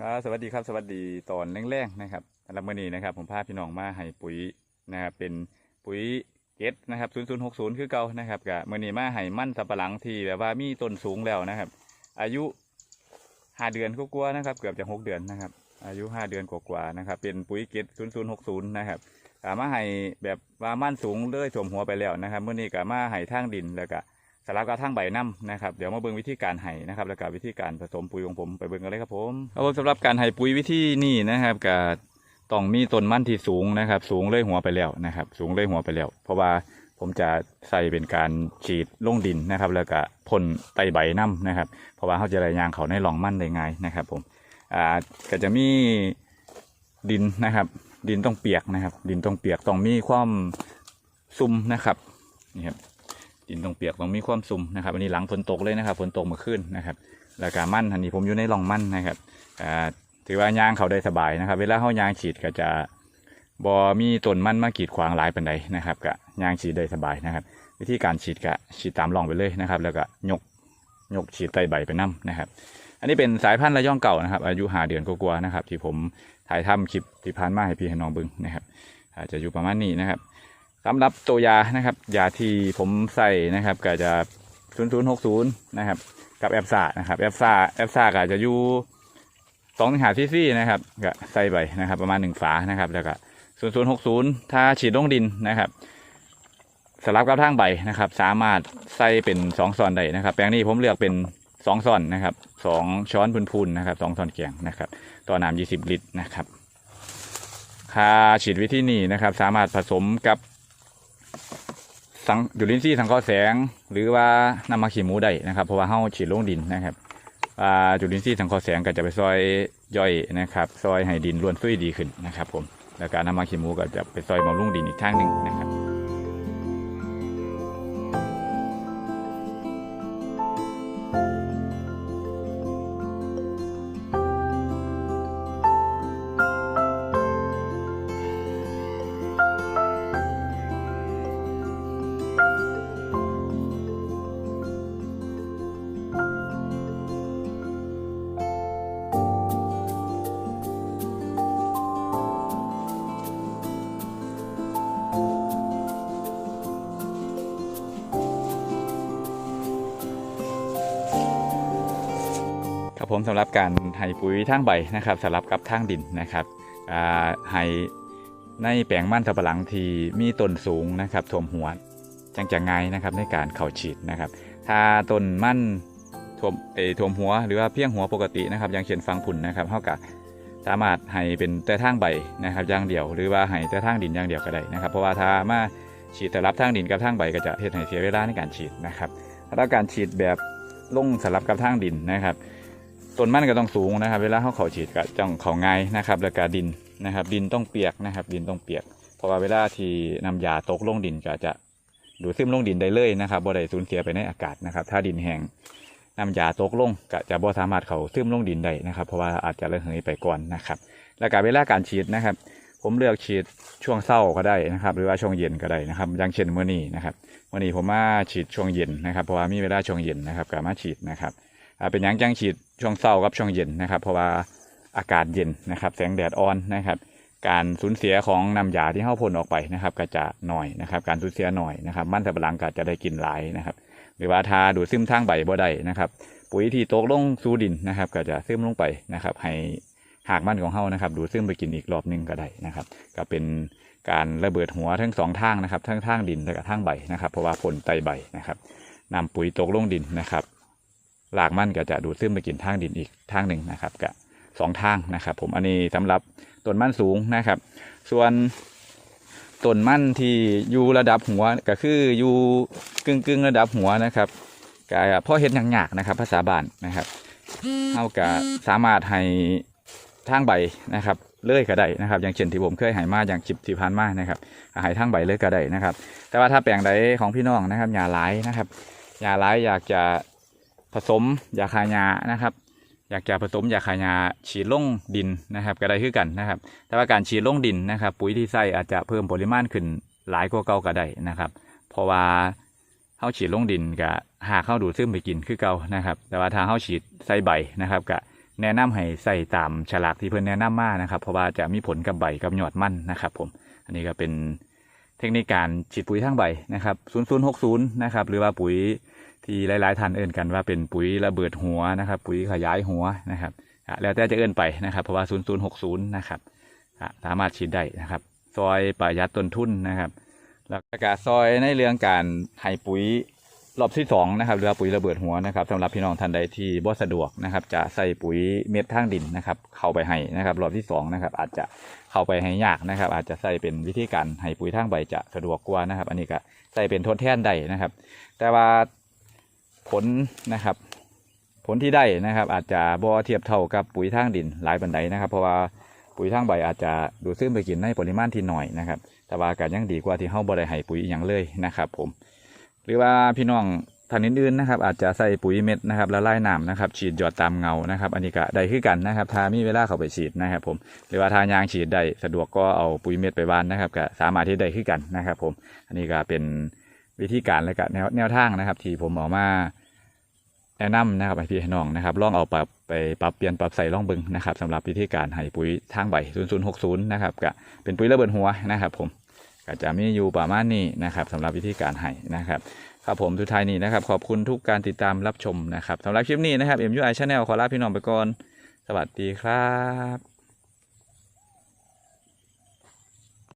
ครับสวัสดีครับสวัสดีตอนแรกๆนะครับสำหรับมื่อนี้นะครับ ผมพาพี่น้องมาให้ปุ๋ยนะครับเป็นปุ๋ยเกตนะครับ0060 คือเก่านะครับกับเมื่อนี้มาให้มั่นสับปะหลังที่แบบว่ามีต้นสูงแล้วนะครับ อายุห้าเดือนกว่าๆนะครับ เกือบจะหกเดือนนะครับ อายุห้าเดือนกว่าๆนะครับ เป็นปุ๋ยเกต0060 นะครับกามาให้แบบว่ามั่นสูงเลยถ่วมหัวไปแล้วนะครับเมื่อนี้กามาให้ทางดินแล้วก็ สลับกับทางใบน้ำนะครับเดี๋ยวมาเบิ่งวิธีการให้นะครับแล้วก็วิธีการผสมปุ๋ยของผมไปเบิ่งกันเลยครับผมครับผมสำหรับการให้ปุ๋ยวิธีนี้นะครับก็ต้องมีต้นมั่นที่สูงนะครับ สูงเลยหัวไปแล้วนะครับ สูงเลยหัวไปแล้ว เพราะว่าผมจะใส่เป็นการฉีดลงดินนะครับ แล้วก็พ่นไตใบน้ำนะครับ เพราะว่าเขาจะได้ยางเขาในหลองมั่นได้ง่ายนะครับ ผมอ่าก็จะมีดินนะครับ ดินต้องเปียกนะครับ ดินต้องเปียกต้องมีความซุ่มนะครับนี่ครับ ดินตรงเปียกต้องมีความซุ่มนะครับอันนี้หลังฝนตกเลยนะครับฝนตกมื่อคืนนะครับแล้วก็มั่นอันนี้ผมอยู่ในร่องมั่นนะครับอ่าถือว่ายางเขาได้สบายนะครับ เวลาเขายางฉีดก็จะบอมีต้นมันมากีดขวางหลายปันใดนะครับก็ยางฉีดได้สบายนะครับ วิธีการฉีดก็ฉีดตามร่องไปเลยนะครับ แล้วก็ยกยกฉีดไตใบไปน้ำนะครับ อันนี้เป็นสายพันธุ์ระย่องเก่านะครับ อายุหาเดือนกว่าๆนะครับ ที่ผมถ่ายทำคลิปที่ผ่านมาให้พี่ให้น้องเบึงนะครับอาจจะอยู่ประมาณนี้นะครับ สำหรับตัวยานะครับยาที่ผมใส่นะครับก็จะ0060นะครับ กับแอปซ่านะครับแอปซ่าแอปซ่าก็จะอยู่สองถึงหาซีซีนะครับก็ใส่ไปนะครับ ประมาณหนึ่งฝานะครับ แล้วก็0060 ถ้าฉีดลงดินนะครับสลับกับทางใบนะครับ สามารถใส่เป็นสองซอนได้นะครับ แปลงนี้ผมเลือกเป็นสองซอนนะครับสองช้อนพูนๆนะครับสองซอนแกงนะครับ ต่อน้ำ20ลิตรนะครับค่าฉีดวิธีนี้นะครับ สามารถผสมกับ สังจุลินทรีย์สังเคราะห์แสง หรือว่าน้ำมันขี้หมูได้นะครับเพราะว่าเฮาฉีดลงดินนะครับจุลินทรีย์สังเคราะห์แสงก็จะไปซอยย่อยนะครับซอยให้ดินร่วนซุยดีขึ้นนะครับผมแล้วการน้ำมันขี้หมูก็จะไปซอยบำรุงดินอีกทางหนึ่งนะครับ ครับผมสำหรับการให้ปุ๋ยทางใบนะครับสลับกับทางดินนะครับให้ในแปลงมั่นสับะหลังที่มีต้นสูงนะครับท่วมหัวจังจะง่ายนะครับในการเข้าฉีดนะครับ ถ้าต้นมั่นท่วมเอท่วมหัวหรือว่าเพียงหัวปกตินะครับอย่างเช่นฟังผุ่นนะครับเท่ากับสามารถให้เป็นแต่ทางใบนะครับอย่างเดียว หรือว่าให้แต่ทางดินอย่างเดียวก็ได้นะครับ เพราะว่าถ้ามาฉีดแต่รับทางดินกับทางใบก็จะเฮ็ดให้เสียเวลาในการฉีดนะครับถ้าการฉีดแบบลงสลับกับทางดินนะครับ ต้นมันก็ต้องสูงนะครับ เวลาเขาเขาฉีดก็ต้องเขาง่ายนะครับแล้วก็ดินนะครับ ดินต้องเปียกนะครับ ดินต้องเปียก เพราะว่าเวลาที่นำยาตกลงดินก็จะดูดซึมลงดินได้เลยนะครับบ่ได้สูญเสียไปในอากาศนะครับ ถ้าดินแห้งนำยาตกลงก็จะบ่สามารถเขาซึมลงดินได้นะครับ เพราะว่าอาจจะระเหยไปก่อนนะครับ แล้วก็เวลาการฉีดนะครับ ผมเลือกฉีดช่วงเช้าก็ได้นะครับ หรือว่าช่วงเย็นก็ได้นะครับอย่างเช่นเมื่อนี้นะครับวันนี้ผมมาฉีดช่วงเย็นนะครับ เพราะว่ามีเวลาช่วงเย็นนะครับก็มาฉีดนะครับ เป็นหยังจังฉีดช่วงเช้ากับช่วงเย็นนะครับ เพราะว่าอากาศเย็นนะครับ แสงแดดอ่อนนะครับการสูญเสียของน้ำยาที่เข้าพ่นออกไปนะครับก็จะหน่อยนะครับ การสูญเสียหน่อยนะครับ มันสับปะหลังก็จะได้กินหลายนะครับ หรือว่าทาดูดซึมทางใบบ่ได้นะครับ ปุ๋ยที่ตกลงสู่ดินนะครับ ก็จะซึมลงไปนะครับ ให้หากมันของเฮานะครับ ดูดซึมไปกินอีกรอบนึงก็ได้นะครับ ก็เป็นการระเบิดหัวทั้งสองทางนะครับ ทั้งทางดินและก็ทางใบนะครับ เพราะว่าผลไตใบนะครับนำปุ๋ยตกลงดินนะครับ รากมันก็จะดูดซึมไปกินทางดินอีกทางหนึ่งนะครับกับสองทางนะครับ ผมอันนี้สำหรับต้นมันสูงนะครับ ส่วนต้นมันที่อยู่ระดับหัวก็คืออยู่กึ่งกึ่งระดับหัวนะครับก็พ่อเห็นอย่างยากนะครับ ภาษาบานนะครับเท่ากับสามารถให้ทางใบนะครับเลื่อยก็ได้นะครับ อย่างเช่นที่ผมเคยหายมาอย่างจิบที่ผ่านมานะครับหายทางใบเลื่อยก็ได้นะครับ แต่ว่าถ้าแปลงใดของพี่น้องนะครับยาหลายนะครับยาหลายอยากจะ ผสมยาคายานะครับ อยากจะผสมยาคายาฉีดลงดินนะครับก็ได้คือกันนะครับ แต่ว่าการฉีดลงดินนะครับ ปุ๋ยที่ใส่อาจจะเพิ่มปริมาณขึ้นหลายกว่าเก่าก็ได้นะครับ เพราะว่าเข้าฉีดลงดินกับหากเข้าดูดซึมไปกินคือเก่านะครับ แต่ว่าถ้าเข้าฉีดใส่ใบนะครับก็แนะนำให้ใส่ตามฉลากที่เพิ่นแนะนำมานะครับ เพราะว่าจะมีผลกับใบกับยอดมันนะครับ ผม อันนี้ก็เป็นเทคนิคการฉีดปุ๋ยทางใบนะครับ 0060 นะครับ หรือว่าปุ๋ย ที่หลาย ๆ ท่านเอื่นกันว่าเป็นปุ๋ยระเบิดหัวนะครับ ปุ๋ยขยายหัวนะครับแล้วแต่จะเอื่นไปนะครับ เพราะว่า 0060 นะครับสามารถฉีดได้นะครับ ซอยประหยัดต้นทุนนะครับ แล้วก็ซอยในเรื่องการให้ปุ๋ยรอบที่สองนะครับหรือปุ๋ยระเบิดหัวนะครับสำหรับพี่น้องท่านใดที่บ่สะดวกนะครับ จะใส่ปุ๋ยเม็ดทางดินนะครับ เข้าไปให้นะครับรอบที่สองนะครับอาจจะเข้าไปให้ยากนะครับ อาจจะใส่เป็นวิธีการให้ปุ๋ยทางใบจะสะดวกกว่านะครับ อันนี้ก็ใส่เป็นทดแทนได้นะครับ แต่ว่า ผลนะครับ ผลที่ได้นะครับ อาจจะบ่เทียบเท่ากับปุ๋ยทางดินหลายปันใดนะครับ เพราะว่าปุ๋ยทางใบอาจจะดูดซึมไปกินในปริมาณที่น้อยนะครับ แต่ว่าก็ยังดีกว่าที่เฮาบ่ได้ให้ปุ๋ยอย่างเลยนะครับ ผม หรือว่าพี่น้องท่านอื่นๆนะครับอาจจะใส่ปุ๋ยเม็ดนะครับละลายน้ำนะครับ ฉีดหยอดตามเงานะครับ อันนี้ก็ได้คือกันนะครับถ้ามีเวลาเข้าไปฉีดนะครับ ผมหรือว่าทายางฉีดได้สะดวกก็เอาปุ๋ยเม็ดไปหวานนะครับก็สามารถที่ได้คือกันนะครับ ผม อันนี้ก็เป็น วิธีการและก็แนวแนวทางนะครับที่ผมออกมาแนะนำนะครับให้พี่ให้น้องนะครับลองเอาปรับไปปรับเปลี่ยนปรับใส่ลองบึงนะครับสำหรับวิธีการให้ปุ๋ยทางใบ 0060 นะครับก็เป็นปุ๋ยระเบิดหัวนะครับ ผมก็จะมีอยู่ประมาณนี้นะครับสำหรับวิธีการให้นะครับครับผมสุดท้ายนี้นะครับ ขอบคุณทุกการติดตามรับชมนะครับสำหรับคลิปนี้นะครับ MUI Channel ขอลาพี่น้องไปก่อน สวัสดีครับ